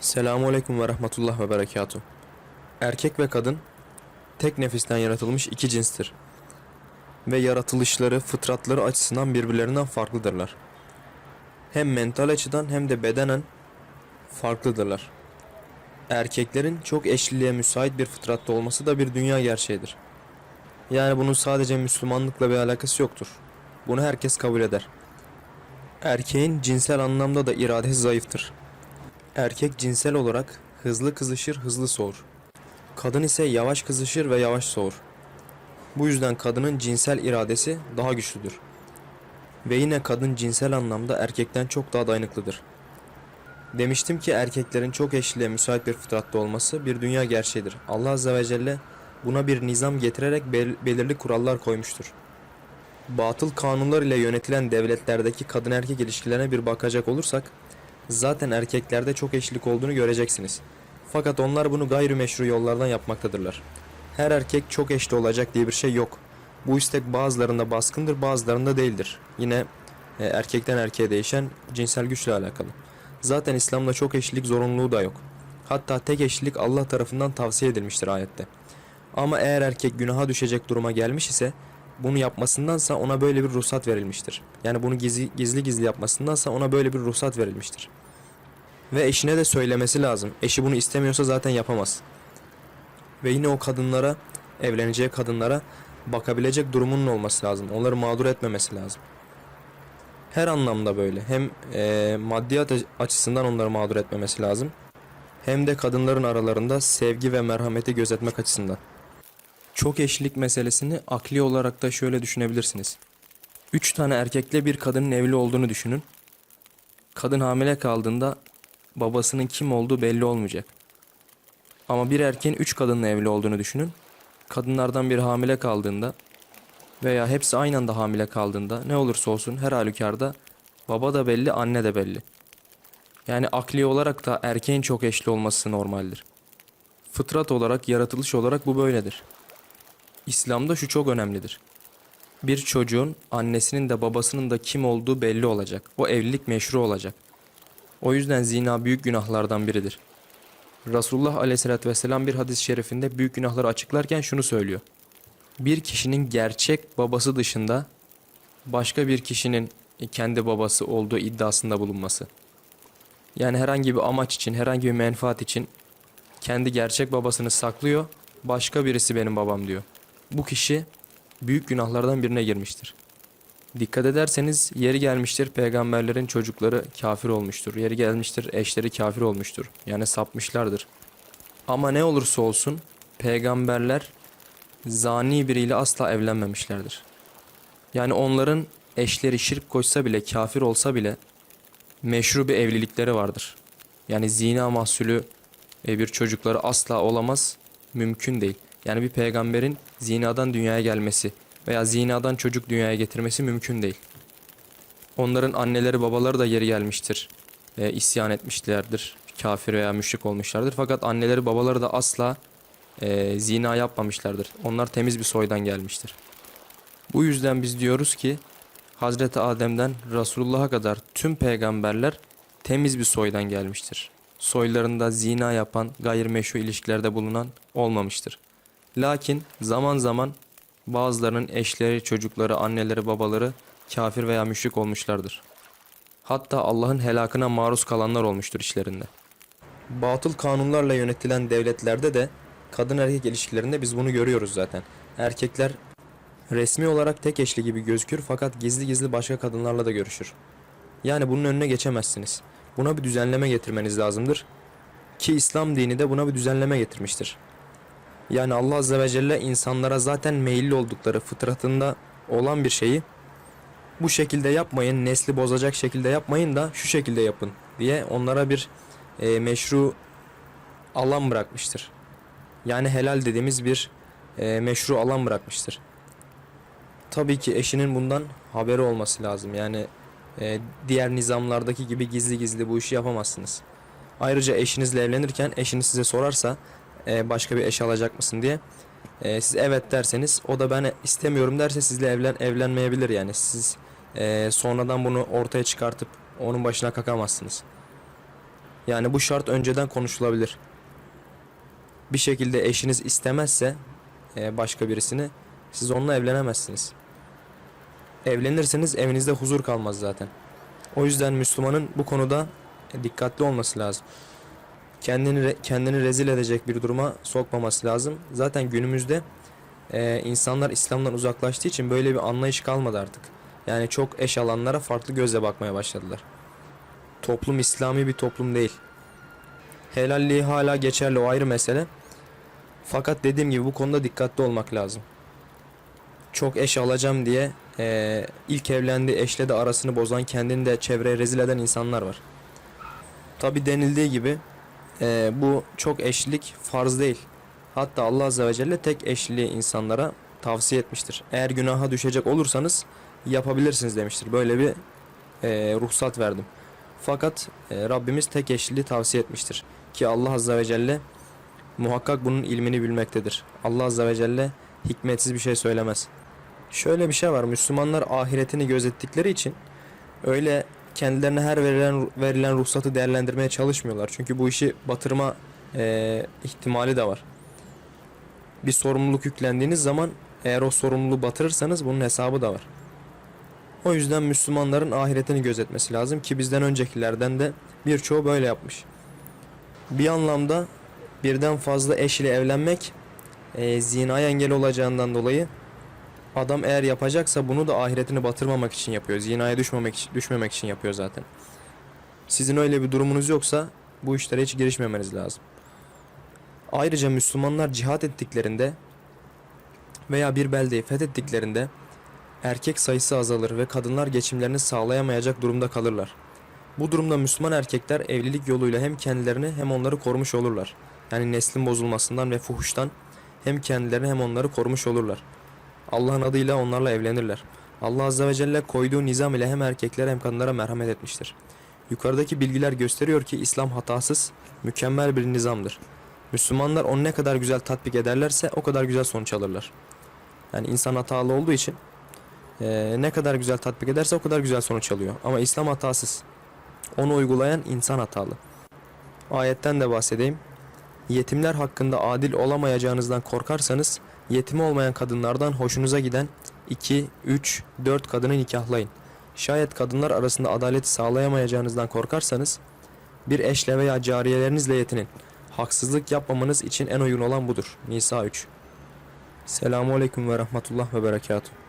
Selamun Aleyküm ve Rahmetullah ve Berekatuhu. Erkek ve kadın tek nefisten yaratılmış iki cinstir. Ve yaratılışları, fıtratları açısından birbirlerinden farklıdırlar. Hem mental açıdan hem de bedenen farklıdırlar. Erkeklerin çok eşliliğe müsait bir fıtratta olması da bir dünya gerçeğidir. Yani bunun sadece Müslümanlıkla bir alakası yoktur. Bunu herkes kabul eder. Erkeğin cinsel anlamda da iradesi zayıftır. Erkek cinsel olarak hızlı kızışır, hızlı soğur. Kadın ise yavaş kızışır ve yavaş soğur. Bu yüzden kadının cinsel iradesi daha güçlüdür. Ve yine kadın cinsel anlamda erkekten çok daha dayanıklıdır. Demiştim ki erkeklerin çok eşliliğe müsait bir fıtratta olması bir dünya gerçeğidir. Allah Azze ve Celle buna bir nizam getirerek bel- belirli kurallar koymuştur. Batıl kanunlar ile yönetilen devletlerdeki kadın erkek ilişkilerine bir bakacak olursak Zaten erkeklerde çok eşlik olduğunu göreceksiniz. Fakat onlar bunu gayrimeşru yollardan yapmaktadırlar. Her erkek çok eşli olacak diye bir şey yok. Bu istek bazılarında baskındır, bazılarında değildir. Yine e, erkekten erkeğe değişen cinsel güçle alakalı. Zaten İslam'da çok eşlilik zorunluluğu da yok. Hatta tek eşlilik Allah tarafından tavsiye edilmiştir ayette. Ama eğer erkek günaha düşecek duruma gelmiş ise bunu yapmasındansa ona böyle bir ruhsat verilmiştir. Yani bunu gizli gizli, gizli yapmasındansa ona böyle bir ruhsat verilmiştir. Ve eşine de söylemesi lazım. Eşi bunu istemiyorsa zaten yapamaz. Ve yine o kadınlara, evleneceği kadınlara bakabilecek durumunun olması lazım. Onları mağdur etmemesi lazım. Her anlamda böyle. Hem eee maddiyat açısından onları mağdur etmemesi lazım. Hem de kadınların aralarında sevgi ve merhameti gözetmek açısından. Çok eşlilik meselesini akli olarak da şöyle düşünebilirsiniz. Üç tane erkekle bir kadının evli olduğunu düşünün. Kadın hamile kaldığında babasının kim olduğu belli olmayacak. Ama bir erkeğin üç kadınla evli olduğunu düşünün. Kadınlardan biri hamile kaldığında veya hepsi aynı anda hamile kaldığında ne olursa olsun her halükarda baba da belli, anne de belli. Yani akli olarak da erkeğin çok eşli olması normaldir. Fıtrat olarak, yaratılış olarak bu böyledir. İslam'da şu çok önemlidir. Bir çocuğun annesinin de babasının da kim olduğu belli olacak. O evlilik meşru olacak. O yüzden zina büyük günahlardan biridir. Resulullah aleyhissalatü vesselam bir hadis-i şerifinde büyük günahları açıklarken şunu söylüyor. Bir kişinin gerçek babası dışında başka bir kişinin kendi babası olduğu iddiasında bulunması. Yani herhangi bir amaç için, herhangi bir menfaat için kendi gerçek babasını saklıyor, başka birisi benim babam diyor. Bu kişi büyük günahlardan birine girmiştir. Dikkat ederseniz yeri gelmiştir peygamberlerin çocukları kafir olmuştur. Yeri gelmiştir eşleri kafir olmuştur. Yani sapmışlardır. Ama ne olursa olsun peygamberler zani biriyle asla evlenmemişlerdir. Yani onların eşleri şirk koşsa bile kafir olsa bile meşru bir evlilikleri vardır. Yani zina mahsulü e, bir çocukları asla olamaz, mümkün değil. Yani bir peygamberin zinadan dünyaya gelmesi veya zinadan çocuk dünyaya getirmesi mümkün değil. Onların anneleri babaları da yeri gelmiştir. E, isyan etmişlerdir. Kafir veya müşrik olmuşlardır. Fakat anneleri babaları da asla e, zina yapmamışlardır. Onlar temiz bir soydan gelmiştir. Bu yüzden biz diyoruz ki Hazreti Adem'den Resulullah'a kadar tüm peygamberler temiz bir soydan gelmiştir. Soylarında zina yapan, gayrimeşru ilişkilerde bulunan olmamıştır. Lakin zaman zaman bazılarının eşleri, çocukları, anneleri, babaları kafir veya müşrik olmuşlardır. Hatta Allah'ın helakına maruz kalanlar olmuştur işlerinde. Batıl kanunlarla yönetilen devletlerde de kadın erkek ilişkilerinde biz bunu görüyoruz zaten. Erkekler resmi olarak tek eşli gibi gözükür fakat gizli gizli başka kadınlarla da görüşür. Yani bunun önüne geçemezsiniz. Buna bir düzenleme getirmeniz lazımdır. Ki İslam dini de buna bir düzenleme getirmiştir. Yani Allah Azze ve Celle insanlara zaten meyilli oldukları fıtratında olan bir şeyi bu şekilde yapmayın, nesli bozacak şekilde yapmayın da şu şekilde yapın diye onlara bir e, meşru alan bırakmıştır. Yani helal dediğimiz bir e, meşru alan bırakmıştır. Tabii ki eşinin bundan haberi olması lazım. Yani e, diğer nizamlardaki gibi gizli gizli bu işi yapamazsınız. Ayrıca eşinizle evlenirken eşiniz size sorarsa e, başka bir eş alacak mısın diye. E, siz evet derseniz o da ben istemiyorum derse sizle evlen evlenmeyebilir yani. Siz e, sonradan bunu ortaya çıkartıp onun başına kakamazsınız. Yani bu şart önceden konuşulabilir. Bir şekilde eşiniz istemezse e, başka birisini siz onunla evlenemezsiniz. Evlenirseniz evinizde huzur kalmaz zaten. O yüzden Müslümanın bu konuda dikkatli olması lazım. Kendini kendini rezil edecek bir duruma sokmaması lazım. Zaten günümüzde e, insanlar İslam'dan uzaklaştığı için böyle bir anlayış kalmadı artık. Yani çok eş alanlara farklı gözle bakmaya başladılar. Toplum İslami bir toplum değil. Helalliği hala geçerli o ayrı mesele. Fakat dediğim gibi bu konuda dikkatli olmak lazım. Çok eş alacağım diye eee, ilk evlendiği eşle de arasını bozan, kendini de çevreye rezil eden insanlar var. Tabi denildiği gibi eee, bu çok eşlilik farz değil. Hatta Allah Azze ve Celle tek eşliliği insanlara tavsiye etmiştir. Eğer günaha düşecek olursanız yapabilirsiniz demiştir. Böyle bir eee, ruhsat verdim. Fakat eee, Rabbimiz tek eşliliği tavsiye etmiştir. Ki Allah Azze ve Celle muhakkak bunun ilmini bilmektedir. Allah Azze ve Celle hikmetsiz bir şey söylemez. Şöyle bir şey var. Müslümanlar ahiretini gözettikleri için öyle kendilerine her verilen verilen ruhsatı değerlendirmeye çalışmıyorlar. Çünkü bu işi batırma eee, ihtimali de var. Bir sorumluluk yüklendiğiniz zaman eğer o sorumluluğu batırırsanız bunun hesabı da var. O yüzden Müslümanların ahiretini gözetmesi lazım ki bizden öncekilerden de birçoğu böyle yapmış. Bir anlamda birden fazla eş ile evlenmek e, zinaya engel olacağından dolayı adam eğer yapacaksa bunu da ahiretini batırmamak için yapıyor. Zinaya düşmemek için, düşmemek için yapıyor zaten. Sizin öyle bir durumunuz yoksa bu işlere hiç girişmemeniz lazım. Ayrıca Müslümanlar cihat ettiklerinde veya bir beldeyi fethettiklerinde erkek sayısı azalır ve kadınlar geçimlerini sağlayamayacak durumda kalırlar. Bu durumda Müslüman erkekler evlilik yoluyla hem kendilerini hem onları korumuş olurlar. Yani neslin bozulmasından ve fuhuştan hem kendilerini hem onları korumuş olurlar. Allah'ın adıyla onlarla evlenirler. Allah Azze ve Celle koyduğu nizam ile hem erkeklere hem kadınlara merhamet etmiştir. Yukarıdaki bilgiler gösteriyor ki İslam hatasız, mükemmel bir nizamdır. Müslümanlar onu ne kadar güzel tatbik ederlerse o kadar güzel sonuç alırlar. Yani insan hatalı olduğu için eee, ne kadar güzel tatbik ederse o kadar güzel sonuç alıyor. Ama İslam hatasız. Onu uygulayan insan hatalı. Ayetten de bahsedeyim. Yetimler hakkında adil olamayacağınızdan korkarsanız yetimi olmayan kadınlardan hoşunuza giden 2, 3, 4 kadını nikahlayın. Şayet kadınlar arasında adaleti sağlayamayacağınızdan korkarsanız bir eşle veya cariyelerinizle yetinin. Haksızlık yapmamanız için en uygun olan budur. Nisa 3 Selamun Aleyküm ve Rahmetullah ve Berekatuhu